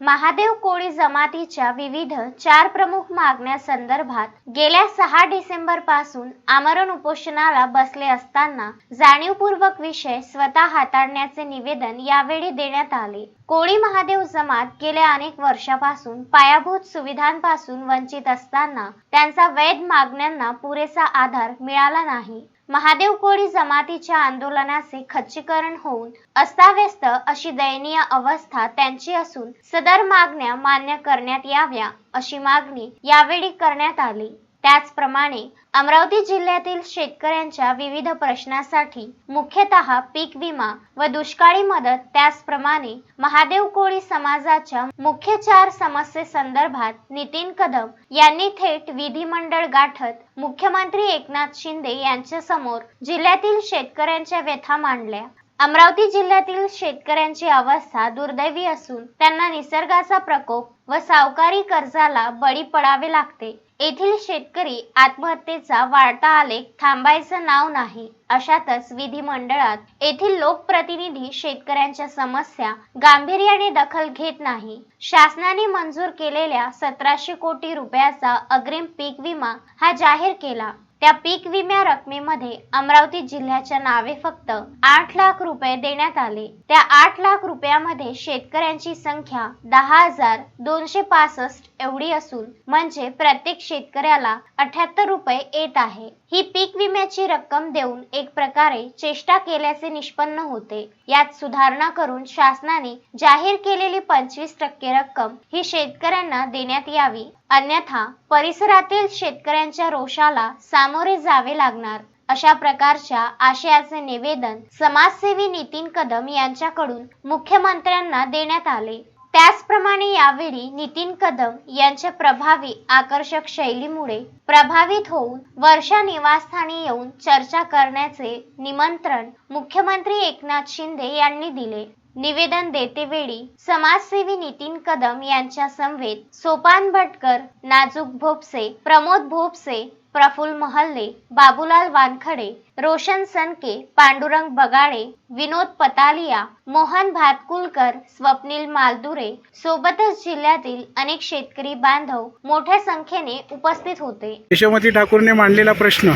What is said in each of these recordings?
महादेव कोळी जमातीच्या विविध चार प्रमुख मागण्या संदर्भात गेल्या सहा डिसेंबरपासून आमरण उपोषणाला बसले असताना जाणीवपूर्वक विषय स्वतः हाताळण्याचे निवेदन यावेळी देण्यात आले. कोळी महादेव जमात गेल्या अनेक वर्षापासून पायाभूत सुविधांपासून वंचित असताना त्यांचा वैध मागण्यांना पुरेसा आधार मिळाला नाही. महादेव कोळी जमातीच्या आंदोलनाचे खच्चीकरण होऊन अस्ताव्यस्त अशी दयनीय अवस्था त्यांची असून सदर मागण्या मान्य करण्यात याव्या अशी मागणी यावेळी करण्यात आली. त्याचप्रमाणे अमरावती जिल्ह्यातील शेतकऱ्यांच्या विविध प्रश्नासाठी मुख्यतः पीक विमा व दुष्काळी मदत त्याचप्रमाणे महादेव कोळी समाजाच्या मुख्य चार समस्येसंदर्भात नितीन कदम यांनी थेट विधिमंडळ गाठत मुख्यमंत्री एकनाथ शिंदे यांच्यासमोर जिल्ह्यातील शेतकऱ्यांच्या व्यथा मांडल्या. अमरावती जिल्ह्यातील शेतकऱ्यांची अवस्था दुर्दैवी असून त्यांना निसर्गाचा प्रकोप व सावकारी कर्जाला बळी पडावे लागते. येथील शेतकरी आत्महत्येचा वाढता आलेख थांबायचं नाव नाही. अशातच विधिमंडळात येथील लोकप्रतिनिधी शेतकऱ्यांच्या समस्या गांभीर्याने दखल घेत नाही. शासनाने मंजूर केलेल्या सतराशे कोटी रुपयाचा अग्रिम पीक विमा हा जाहीर केला. त्या पीक विम्या रकमेमध्ये अमरावती जिल्ह्याच्या नावे फक्त आठ लाख रुपये देण्यात आले. त्या आठ लाख रुपयामध्ये शेतकऱ्यांची संख्या दहा हजार दोनशे पासष्ट एवढी असून म्हणजे प्रत्येक शेतकऱ्याला अठ्याहत्तर रुपये येत आहे. ही पीक विम्याची रक्कम देऊन एक प्रकारे चेष्टा केल्याचे निष्पन्न होते. यात सुधारणा करून शासनाने जाहीर केलेली पंचवीस टक्के रक्कम ही शेतकऱ्यांना देण्यात यावी. अन्यथा परिसरातील शेतकऱ्यांच्या रोषाला सामोरे जावे लागणार. अशा प्रकारच्या आशयाचे निवेदन समाजसेवी नितीन कदम यांच्याकडून मुख्यमंत्र्यांना देण्यात आले. त्याचप्रमाणे यावेळी नितीन कदम यांच्या प्रभावी आकर्षक शैलीमुळे प्रभावित होऊन वर्षा निवासस्थानी येऊन चर्चा करण्याचे निमंत्रण मुख्यमंत्री एकनाथ शिंदे यांनी दिले. निवेदन देतेवेळी समाजसेवी नितीन कदम यांच्या समवेत सोपान भटकर नाजूक भोपसे प्रमोद भोपसे प्रफुल महल्ले बाबूलाल वानखडे रोशन सनके पांडुरंग बगाडे विनोद पतालिया मोहन भातकुलकर स्वप्नील मालदुरे सोबतच जिल्ह्यातील अनेक शेतकरी बांधव मोठ्या संख्येने उपस्थित होते. यशोमती ठाकूरने मांडलेला प्रश्न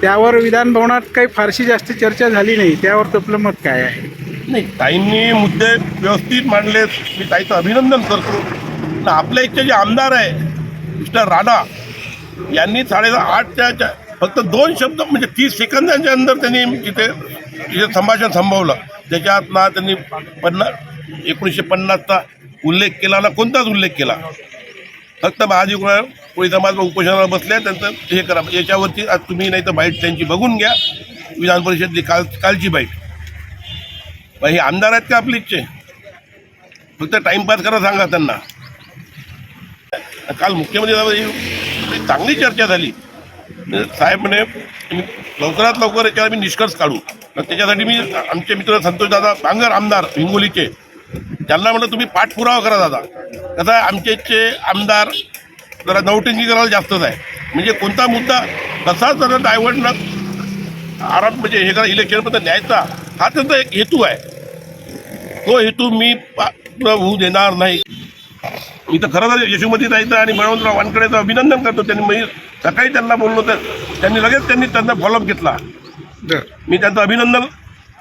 त्यावर विधानभवनात काही फारशी जास्त चर्चा झाली नाही त्यावर आपलं मत काय आहे? नाही ताईंनी मुद्दे व्यवस्थित मांडले. मी ताईचं अभिनंदन करतो. आपल्या इथचे जे आमदार आहे मिस्टर राणा यांनी साडे आठच्या फक्त दोन शब्द म्हणजे तीस सेकंदाच्या अंदर त्यांनी तिथे तिथे संभाषण थांबवलं त्याच्यात ना त्यांनी पन्नास एकोणीसशे पन्नासचा उल्लेख केला ना कोणताच उल्लेख केला? फक्त महाजी कोळी समाज उपोषणाला बसल्या त्यांचं हे करा. याच्यावरती आज तुम्ही नाही तर बाईट त्यांची बघून घ्या. विधान परिषदली काल कालची बाईट. मग हे आमदार आहेत का आपलीचे? फक्त टाइमपास करा सांगा त्यांना. काल मुख्यमंत्री चांगली चर्चा झाली. साहेब म्हणे तुम्ही लवकरात लवकर याच्यावर मी निष्कर्ष काढू. मग त्याच्यासाठी मी आमचे मित्र संतोषदादा बांगर आमदार हिंगोलीचे त्यांना म्हटलं तुम्ही पाठपुरावा करा दादा. कसं आमचे आमच्या इथचे आमदार जरा नवटंकी करायला जास्तच आहे. म्हणजे कोणता मुद्दा कसा जरा डायव्हर्ट आराम म्हणजे हे करा इलेक्शनपर्यंत न्यायचा हा त्यांचा एक हेतू आहे. तो हेतू मी होऊ देणार नाही. मी तर खरं तर यशोमती जायचं आणि बळवंतराव वानकडेचं अभिनंदन करतो. त्यांनी मी सकाळी त्यांना बोललो तर त्यांनी लगेच त्यांनी त्यांचा फॉलोअप घेतला. मी त्यांचं अभिनंदन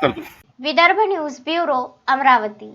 करतो. Vidarbha news bureau Amravati.